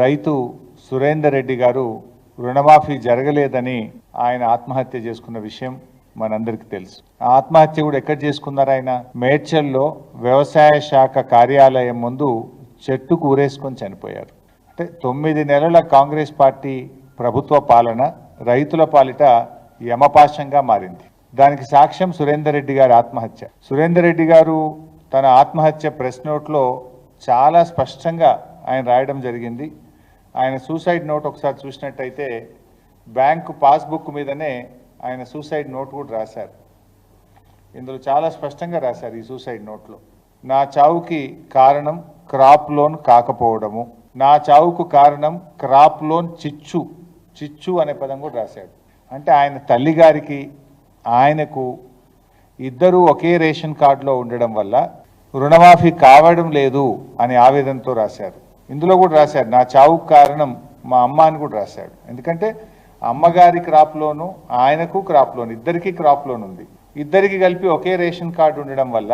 రైతు సురేందర్ రెడ్డి గారు రుణమాఫీ జరగలేదని ఆయన ఆత్మహత్య చేసుకున్న విషయం మనందరికీ తెలుసు. ఆ ఆత్మహత్య కూడా ఎక్కడ చేసుకున్నారు ఆయన? మేడ్చల్లో వ్యవసాయ శాఖ కార్యాలయం ముందు చెట్టుకు ఊరేసుకొని చనిపోయారు. అంటే తొమ్మిది నెలల కాంగ్రెస్ పార్టీ ప్రభుత్వ పాలన రైతుల పాలిట యమపాశంగా మారింది. దానికి సాక్ష్యం సురేందర్ రెడ్డి గారి ఆత్మహత్య. సురేందర్ రెడ్డి గారు తన ఆత్మహత్య ప్రెస్ నోట్లో చాలా స్పష్టంగా ఆయన రాయడం జరిగింది. ఆయన సూసైడ్ నోట్ ఒకసారి చూసినట్టయితే బ్యాంకు పాస్బుక్ మీదనే ఆయన సూసైడ్ నోట్ కూడా రాశారు. ఇందులో చాలా స్పష్టంగా రాశారు ఈ సూసైడ్ నోట్లో నా చావుకి కారణం క్రాప్ లోన్ కాకపోవడము. నా చావుకు కారణం క్రాప్ లోన్ చిచ్చు చిచ్చు అనే పదం కూడా రాశాడు. అంటే ఆయన తల్లిగారికి ఆయనకు ఇద్దరూ ఒకే రేషన్ కార్డులో ఉండడం వల్ల రుణమాఫీ కావడం లేదు అని ఆవేదనతో రాశారు. ఇందులో కూడా రాశారు నా చావుకు కారణం మా అమ్మ అని కూడా రాశాడు. ఎందుకంటే అమ్మగారి క్రాప్ లోను ఆయనకు క్రాప్ లోన్ ఇద్దరికి క్రాప్ లోన్ ఉంది. ఇద్దరికి కలిపి ఒకే రేషన్ కార్డు ఉండడం వల్ల